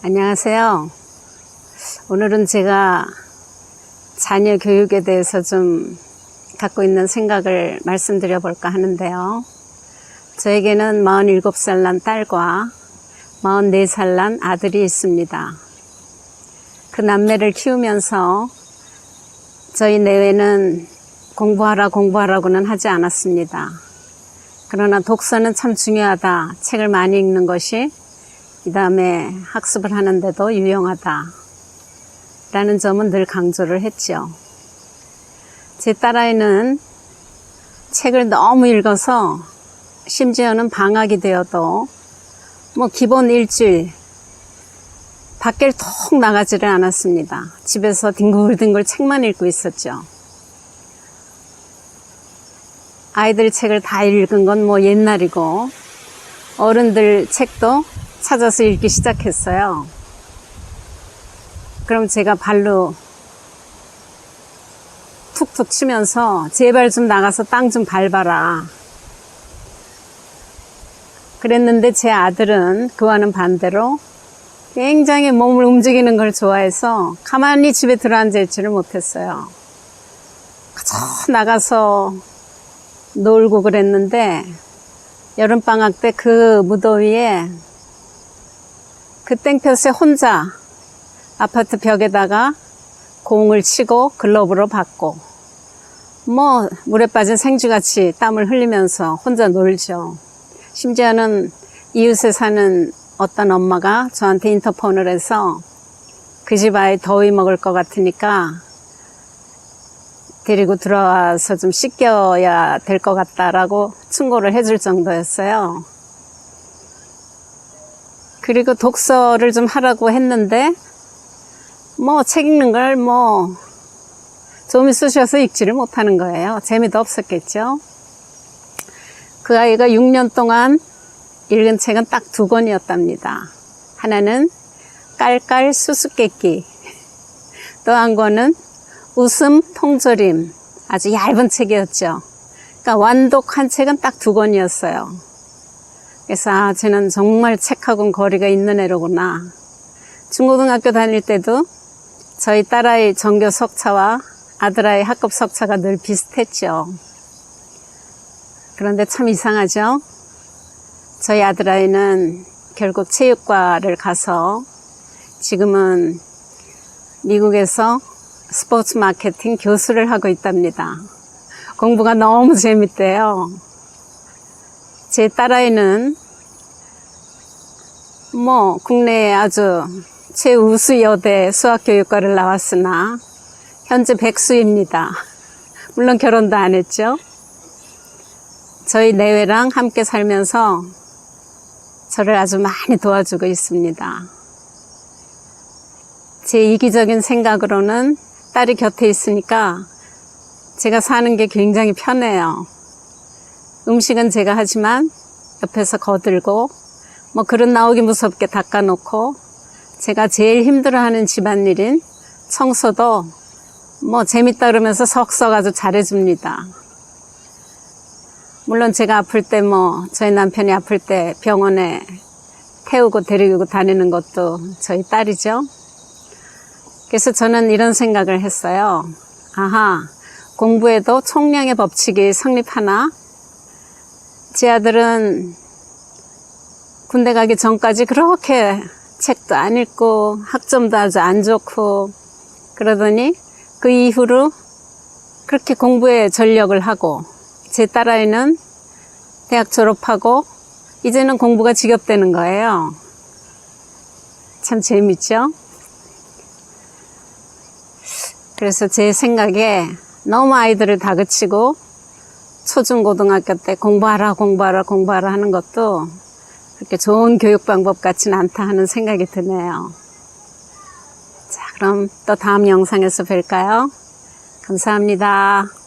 안녕하세요. 오늘은 제가 자녀 교육에 대해서 좀 갖고 있는 생각을 말씀드려 볼까 하는데요. 저에게는 47살 난 딸과 44살 난 아들이 있습니다. 그 남매를 키우면서 저희 내외는 공부하라 공부하라고는 하지 않았습니다. 그러나 독서는 참 중요하다. 책을 많이 읽는 것이 이 다음에 학습을 하는데도 유용하다. 라는 점은 늘 강조를 했죠. 제 딸아이는 책을 너무 읽어서 심지어는 방학이 되어도 뭐 기본 일주일 밖을 통 나가지를 않았습니다. 집에서 뒹굴뒹굴 책만 읽고 있었죠. 아이들 책을 다 읽은 건 뭐 옛날이고 어른들 책도 찾아서 읽기 시작했어요. 그럼 제가 발로 툭툭 치면서 제발 좀 나가서 땅 좀 밟아라. 그랬는데 제 아들은 그와는 반대로 굉장히 몸을 움직이는 걸 좋아해서 가만히 집에 들어앉아 있지를 못했어요. 그저 나가서 놀고 그랬는데 여름방학 때 그 무더위에 그 땡볕에 혼자 아파트 벽에다가 공을 치고 글러브로 받고 뭐 물에 빠진 생쥐같이 땀을 흘리면서 혼자 놀죠. 심지어는 이웃에 사는 어떤 엄마가 저한테 인터폰을 해서 그 집 아이 더위 먹을 것 같으니까 데리고 들어와서 좀 씻겨야 될 것 같다라고 충고를 해줄 정도였어요. 그리고 독서를 좀 하라고 했는데 뭐 책 읽는 걸 뭐 좀 있으셔서 읽지를 못하는 거예요. 재미도 없었겠죠. 그 아이가 6년 동안 읽은 책은 딱 두 권이었답니다. 하나는 깔깔 수수께끼 또 한 권은 웃음 통조림 아주 얇은 책이었죠. 그러니까 완독한 책은 딱 두 권이었어요. 그래서 아, 쟤는 정말 책하고는 거리가 있는 애로구나. 중고등학교 다닐 때도 저희 딸아이 전교 석차와 아들아이 학급 석차가 늘 비슷했죠. 그런데 참 이상하죠? 저희 아들아이는 결국 체육과를 가서 지금은 미국에서 스포츠 마케팅 교수를 하고 있답니다. 공부가 너무 재밌대요. 제 딸아이는 뭐 국내에 아주 최우수 여대 수학교육과를 나왔으나 현재 백수입니다. 물론 결혼도 안 했죠. 저희 내외랑 함께 살면서 저를 아주 많이 도와주고 있습니다. 제 이기적인 생각으로는 딸이 곁에 있으니까 제가 사는 게 굉장히 편해요. 음식은 제가 하지만 옆에서 거들고 뭐 그릇 나오기 무섭게 닦아놓고 제가 제일 힘들어하는 집안일인 청소도 뭐 재밌다 그러면서 석석 아주 잘해줍니다. 물론 제가 아플 때 뭐 저희 남편이 아플 때 병원에 태우고 데리고 다니는 것도 저희 딸이죠. 그래서 저는 이런 생각을 했어요. 아하, 공부에도 총량의 법칙이 성립하나? 제 아들은 군대 가기 전까지 그렇게 책도 안 읽고 학점도 아주 안 좋고 그러더니 그 이후로 그렇게 공부에 전력을 하고 제 딸아이는 대학 졸업하고 이제는 공부가 지겹다는 거예요. 참 재밌죠? 그래서 제 생각에 너무 아이들을 다그치고 초중고등학교 때 공부하라 공부하라 공부하라 하는 것도 그렇게 좋은 교육 방법 같지는 않다 하는 생각이 드네요. 자, 그럼 또 다음 영상에서 뵐까요? 감사합니다.